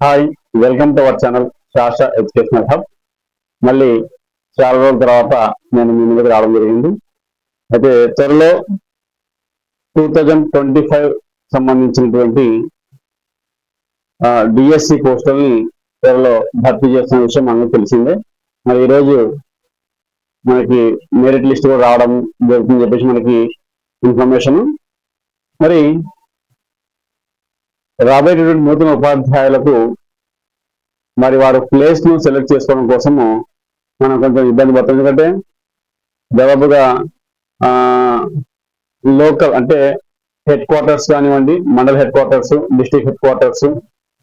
Hi welcome to our channel Shastra Educational Hub మళ్ళీ చాలా రోజుల తర్వాత నేను మీ ముందుకు రావడం జరిగింది. అయితే త్వరలో టూ థౌజండ్ ట్వంటీ ఫైవ్ సంబంధించినటువంటి డిఎస్సి పోస్టుల్ని త్వరలో భర్తీ చేస్తున్న విషయం మనకు తెలిసిందే. మరి ఈరోజు మనకి మెరిట్ లిస్ట్ కూడా రావడం జరుగుతుందని చెప్పేసి మనకి ఇన్ఫర్మేషన్ మరి రాబోయేటటువంటి నూతన ఉపాధ్యాయులకు మరి వారు ప్లేస్ను సెలెక్ట్ చేసుకోవడం కోసము మనం కొంచెం ఇబ్బంది పడుతుంది ఎందుకంటే దాదాపుగా లోకల్ అంటే హెడ్ క్వార్టర్స్ కానివ్వండి mandal head quarters district head quarters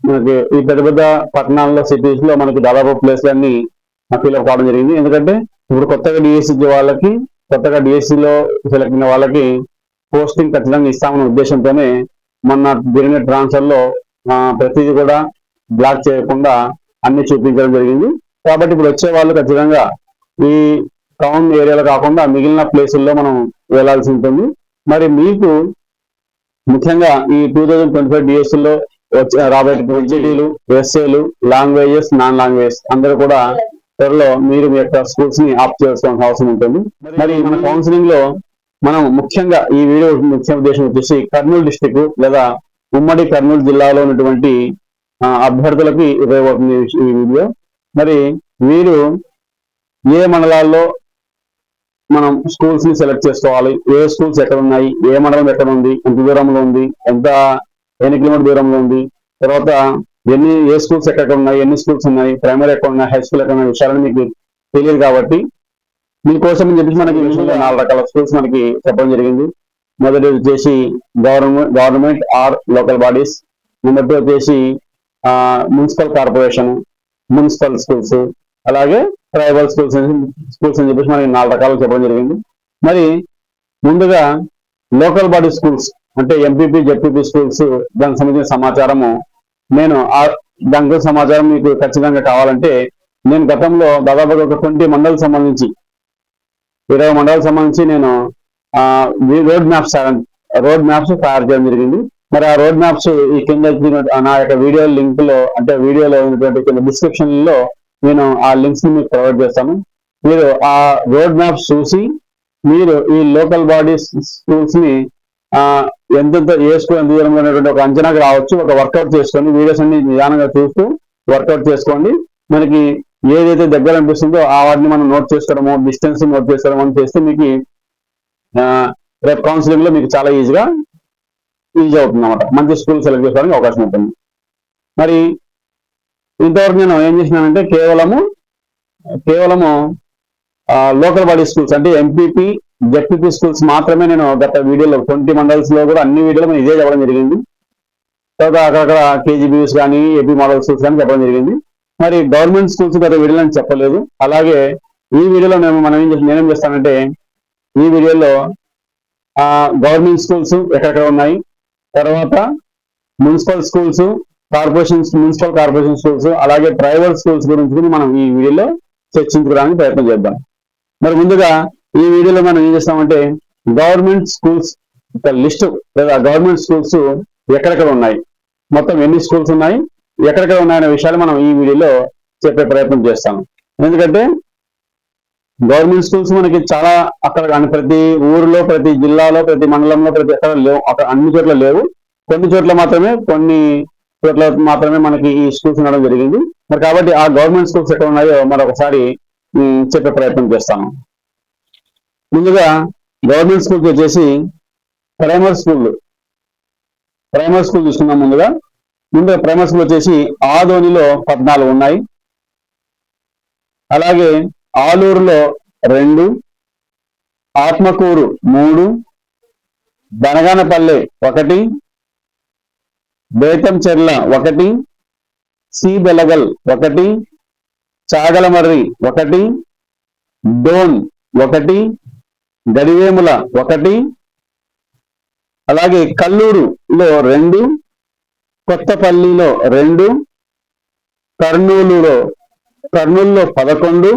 మనకి ఈ పెద్ద పెద్ద పట్టణాల్లో సిటీస్లో మనకి దాదాపు ప్లేస్లన్నీ ఫిల్అప్ కావడం జరిగింది. ఎందుకంటే ఇప్పుడు కొత్తగా డిఎస్సి వాళ్ళకి కొత్తగా డిఎస్సిలో సెలెక్ట్ అయిన వాళ్ళకి పోస్టింగ్ ఖచ్చితంగా ఇస్తామనే ఉద్దేశంతోనే మొన్న జరిగిన ట్రాన్స్ఫర్లో ప్రతిదీ కూడా బ్లాక్ చేయకుండా అన్ని చూపించడం జరిగింది. కాబట్టి ఇప్పుడు వచ్చే వాళ్ళు ఖచ్చితంగా ఈ టౌన్ ఏరియాలో కాకుండా మిగిలిన ప్లేసుల్లో మనం వెళ్ళాల్సి ఉంటుంది. మరి మీకు ముఖ్యంగా ఈ two thousand twenty five DSC వచ్చే రాబోయే ఎన్జిటీలు ఎస్ఏలు లాంగ్వేజెస్ నాన్ లాంగ్వేజ్ అందరూ కూడా త్వరలో మీరు మీ యొక్క స్కూల్స్ని ఆప్ చేసుకోవాల్సిన అవసరం ఉంటుంది. మరి మన కౌన్సిలింగ్లో మనం ముఖ్యంగా ఈ వీడియో ముఖ్య ఉద్దేశం వచ్చేసి కర్నూలు డిస్టిక్ లేదా ఉమ్మడి కర్నూలు జిల్లాలో ఉన్నటువంటి అభ్యర్థులకి ఉపయోగపడుతుంది ఈ వీడియో. మరి వీరు ఏ మండలాల్లో మనం స్కూల్స్ని సెలెక్ట్ చేసుకోవాలి? ఏ స్కూల్స్ ఎక్కడ ఉన్నాయి? ఏ మండలం ఎక్కడ ఉంది? ఎంత దూరంలో ఉంది? ఎంత ఎన్ని కిలోమీటర్ దూరంలో ఉంది? తర్వాత ఎన్ని ఏ స్కూల్స్ ఎక్కడ ఉన్నాయి? ఎన్ని స్కూల్స్ ఉన్నాయి? ప్రైమరీ ఎక్కడ ఉన్నాయి? హై స్కూల్ ఎక్కడ ఉన్నాయి? విషయాలను మీకు తెలియదు కాబట్టి మీకోసం అని చెప్పేసి మనకి నాలుగు రకాల స్కూల్స్ మనకి చెప్పడం జరిగింది. మొదటి వచ్చేసి government government or local bodies number two వచ్చేసి మున్సిపల్ కార్పొరేషన్ మున్సిపల్ స్కూల్స్ అలాగే ట్రైబల్ స్కూల్స్ స్కూల్స్ అని చెప్పేసి మనకి నాలుగు రకాలు చెప్పడం జరిగింది. మరి ముందుగా లోకల్ బాడీ స్కూల్స్ అంటే ఎంపీపీ జెడ్పీపీ స్కూల్స్ దానికి సంబంధించిన సమాచారము నేను ఆ- దాని గురించి సమాచారం మీకు ఖచ్చితంగా కావాలంటే నేను గతంలో దాదాపుగా ఒక ట్వంటీ మండల్ సంబంధించి ఇరవై మండలాలకు సంబంధించి నేను రోడ్ మ్యాప్స్ రోడ్ మ్యాప్స్ తయారు చేయడం జరిగింది. మరి ఆ రోడ్ మ్యాప్స్ ఈ కింద నా యొక్క వీడియో లింక్లో అంటే వీడియోలో ఉన్నటువంటి కింద డిస్క్రిప్షన్లో నేను ఆ లింక్స్ని మీకు ప్రొవైడ్ చేస్తాను. మీరు ఆ రోడ్ మ్యాప్స్ చూసి మీరు ఈ లోకల్ బాడీ స్కూల్స్ని ఎంతెంత ఏ స్కూల్ ఎంత దూరంలో ఉన్నటువంటి ఒక అంచనాకు రావచ్చు ఒక వర్కౌట్ చేసుకోండి. వీడియోస్ అన్ని నిదానంగా చూస్తూ వర్కౌట్ చేసుకోండి. మనకి ఏదైతే దగ్గర అనిపిస్తుందో ఆ వాటిని మనం నోట్ చేసుకోవడము డిస్టెన్స్ నోట్ చేసుకోవడం అని చేస్తే మీకు రేపు కౌన్సిలింగ్లో మీకు చాలా ఈజీగా ఈజీ అవుతుంది అనమాట మంచి స్కూల్ సెలెక్ట్ చేసుకోవడానికి అవకాశం ఉంటుంది. మరి ఇంతవరకు నేను ఏం చేసినానంటే కేవలము కేవలము లోకల్ బాడీ స్కూల్స్ అంటే ఎంపీపీ జెడ్పీపీ స్కూల్స్ మాత్రమే నేను గత వీడియోలో ట్వంటీ మండల్స్లో కూడా అన్ని వీడియోలు మనం ఇదే చెప్పడం జరిగింది. తర్వాత అక్కడక్కడ కేజీబీఎస్ కానీ ఏపీ మోడల్ స్కూల్స్ కానీ చెప్పడం జరిగింది. మరి గవర్నమెంట్ స్కూల్స్ గత వీడియోలో చెప్పలేదు. అలాగే ఈ వీడియోలో మేము మనం ఏం చేస్తాం నేనేం చేస్తానంటే ఈ వీడియోలో గవర్నమెంట్ స్కూల్స్ ఎక్కడెక్కడ ఉన్నాయి? తర్వాత municipal schools corporation municipal corporation schools అలాగే ప్రైవేట్ స్కూల్స్ గురించి మనం ఈ వీడియోలో చర్చించుకోవడానికి ప్రయత్నం చేద్దాం. మరి ముందుగా ఈ వీడియోలో మనం ఏం చేస్తామంటే గవర్నమెంట్ స్కూల్స్ ఒక లిస్ట్ లేదా గవర్నమెంట్ స్కూల్స్ ఎక్కడెక్కడ ఉన్నాయి? మొత్తం ఎన్ని స్కూల్స్ ఉన్నాయి? ఎక్కడెక్కడ ఉన్నాయనే విషయాలు మనం ఈ వీడియోలో చెప్పే ప్రయత్నం చేస్తాం ఎందుకంటే గవర్నమెంట్ స్కూల్స్ మనకి చాలా అక్కడ ప్రతి ఊరిలో ప్రతి జిల్లాలో ప్రతి మండలంలో ప్రతి ఎక్కడ లేవు. అక్కడ అన్ని చోట్ల లేవు. కొన్ని చోట్ల మాత్రమే కొన్ని చోట్ల మాత్రమే మనకి ఈ స్కూల్స్ ఉండడం జరిగింది. మరి కాబట్టి ఆ గవర్నమెంట్ స్కూల్స్ ఎక్కడ ఉన్నాయో మరొకసారి చెప్పే ప్రయత్నం చేస్తాను. ముందుగా గవర్నమెంట్ స్కూల్కి వచ్చేసి ప్రైమరీ స్కూల్. ప్రైమరీ స్కూల్ చూసుకుందాం ముందుగా. ముందుగా ప్రైమరీ వచ్చేసి ఆదోనిలో పద్నాలుగు ఉన్నాయి. అలాగే ఆలూరులో రెండు ఆత్మకూరు మూడు బనగానపల్లె ఒకటి బేతంచెర్ల ఒకటి సి బెలగల్ ఒకటి చాగలమర్రి ఒకటి డోన్ ఒకటి గడివేముల ఒకటి అలాగే కల్లూరులో రెండు కొత్తపల్లిలో రెండు కర్నూలులో కర్నూలులో పదకొండు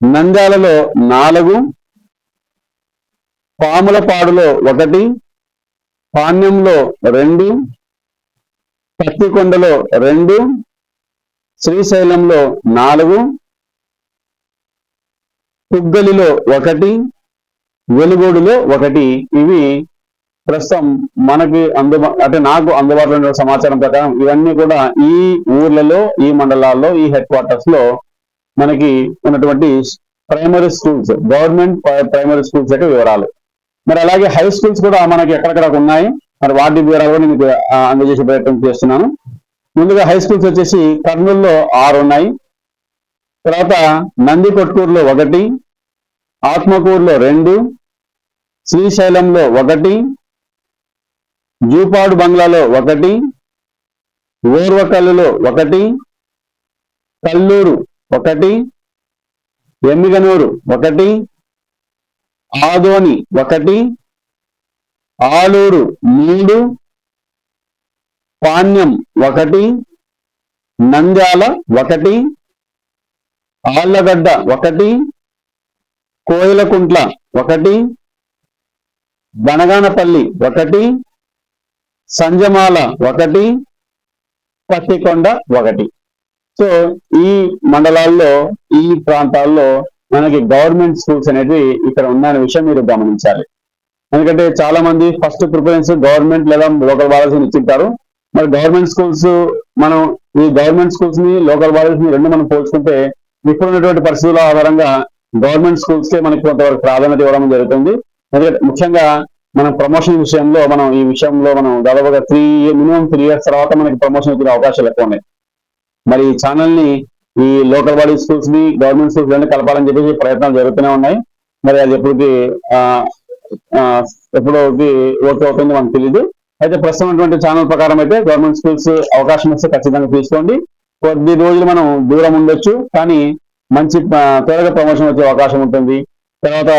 నంద్యాలలో నాలుగు పాములపాడులో ఒకటి పాణ్యంలో రెండు పత్తికొండలో రెండు శ్రీశైలంలో నాలుగు పుగ్గలిలో ఒకటి వెలుగోడులో ఒకటి. ఇవి ప్రస్తుతం మనకి అందుబా అంటే నాకు అందుబాటులో ఉన్న సమాచారం ప్రకారం ఇవన్నీ కూడా ఈ ఊర్లలో ఈ మండలాల్లో ఈ హెడ్ క్వార్టర్స్లో మనకి ఉన్నటువంటి primary schools government primary schools యొక్క వివరాలు. మరి అలాగే హై స్కూల్స్ కూడా మనకి ఎక్కడెక్కడ ఉన్నాయి? మరి వాటి వివరాలు కూడా మీకు అందజేసే ప్రయత్నం చేస్తున్నాను. ముందుగా హై స్కూల్స్ వచ్చేసి కర్నూలులో ఆరు ఉన్నాయి. తర్వాత నంది కొట్కూరులో ఒకటి ఆత్మకూరులో రెండు శ్రీశైలంలో ఒకటి జూపాడు బంగ్లాలో ఒకటి ఓర్వకల్లులో ఒకటి కల్లూరు ఒకటి ఎమ్మిగనూరు ఒకటి ఆదోని ఒకటి ఆలూరు మూడు పాణ్యం ఒకటి నంద్యాల ఒకటి ఆళ్ళగడ్డ ఒకటి కోయిలకుంట్ల ఒకటి బనగానపల్లి ఒకటి సంజమాల ఒకటి పత్తికొండ ఒకటి. సో ఈ మండలాల్లో ఈ ప్రాంతాల్లో మనకి గవర్నమెంట్ స్కూల్స్ అనేవి ఇక్కడ ఉన్న విషయం మీరు గమనించాలి. ఎందుకంటే చాలా మంది ఫస్ట్ ప్రిఫరెన్స్ గవర్నమెంట్ లేదా లోకల్ బాలర్స్ ఇచ్చింటారు. మరి గవర్నమెంట్ స్కూల్స్ మనం ఈ గవర్నమెంట్ స్కూల్స్ని లోకల్ బాలర్స్ని రెండు మనం పోల్చుకుంటే ఇప్పుడు ఉన్నటువంటి పరిస్థితుల ఆధారంగా గవర్నమెంట్ స్కూల్స్ కే మనకి కొంతవరకు ప్రాధాన్యత ఇవ్వడం జరుగుతుంది. ఎందుకంటే ముఖ్యంగా మన ప్రమోషన్ విషయంలో మనం ఈ విషయంలో మనం దాదాపుగా త్రీ మినిమం త్రీ ఇయర్స్ తర్వాత మనకి ప్రమోషన్ వచ్చే అవకాశాలు ఎక్కువ ఉన్నాయి. మరి ఈ ఛానల్ని ఈ లోకల్ బాడీ స్కూల్స్ని గవర్నమెంట్ స్కూల్స్ అన్ని కలపాలని చెప్పేసి ప్రయత్నాలు జరుగుతూనే ఉన్నాయి. మరి అది ఎప్పటికి ఆ, ఓకే అవుతుందో మనకు తెలియదు అయితే ప్రస్తుతం ఉన్నటువంటి ఛానల్ ప్రకారం అయితే గవర్నమెంట్ స్కూల్స్ అవకాశం ఇస్తే ఖచ్చితంగా తీసుకోండి. కొద్ది రోజులు మనం దూరం ఉండొచ్చు కానీ మంచి త్వరగా ప్రమోషన్ వచ్చే అవకాశం ఉంటుంది. తర్వాత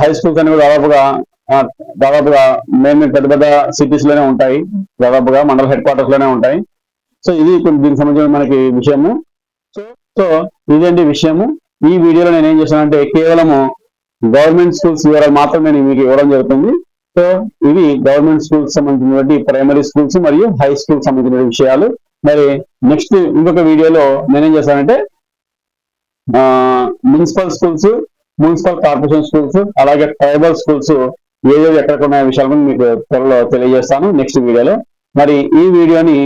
హై స్కూల్స్ అనేవి దాదాపుగా దాదాపుగా మేము పెద్ద పెద్ద సిటీస్లోనే ఉంటాయి. దాదాపుగా మండల హెడ్ క్వార్టర్స్లోనే ఉంటాయి. సో ఇది కొంచెం దీనికి సంబంధించిన మనకి విషయము. సో సో ఇదండి విషయము? ఈ వీడియోలో నేను ఏం చేశానంటే కేవలము గవర్నమెంట్ స్కూల్స్ వివరాలు మాత్రమే నేను మీకు ఇవ్వడం జరుగుతుంది. సో ఇవి గవర్నమెంట్ స్కూల్స్ సంబంధించినటువంటి ప్రైమరీ స్కూల్స్ మరియు హై స్కూల్ సంబంధించిన విషయాలు. మరి నెక్స్ట్ ఇంకొక వీడియోలో నేనేం చేశానంటే municipal schools municipal corporation schools అలాగే ట్రైబల్ స్కూల్స్ ఏదో ఎక్కడ ఉన్న విషయాలను మీకు త్వరలో తెలియజేస్తాను నెక్స్ట్ వీడియోలో. మరి ఈ వీడియోని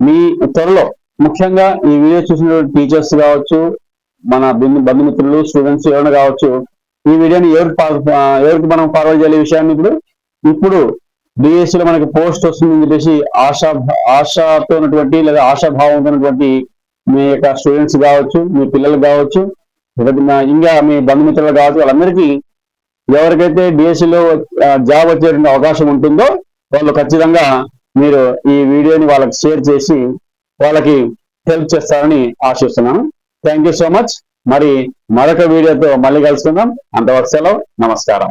మీ త్వరలో ముఖ్యంగా ఈ వీడియో చూసిన టీచర్స్ కావచ్చు మన బంధుమిత్రులు స్టూడెంట్స్ ఎవరైనా కావచ్చు ఈ వీడియోని ఎవరికి ఎవరికి మనం ఫార్వర్డ్ చేయాలి విషయాన్ని ఇప్పుడు? ఇప్పుడు డిఎస్సి లో మనకి పోస్ట్ వస్తుందని చెప్పేసి ఆశా ఆశతో ఉన్నటువంటి లేదా ఆశాభావంతో ఉన్నటువంటి మీ యొక్క స్టూడెంట్స్ కావచ్చు మీ పిల్లలు కావచ్చు ఇంకా మీ బంధుమిత్రులు కావచ్చు వాళ్ళందరికీ ఎవరికైతే డిఎస్సి జాబ్ వచ్చేటువంటి అవకాశం ఉంటుందో వాళ్ళు ఖచ్చితంగా మీరు ఈ వీడియోని వాళ్ళకి షేర్ చేసి వాళ్ళకి హెల్ప్ చేస్తారని ఆశిస్తున్నాను. థ్యాంక్ యూ సో మచ్ మరి మరొక వీడియోతో మళ్ళీ కలుసుకుందాం. అంతవరకు సెలవు. నమస్కారం.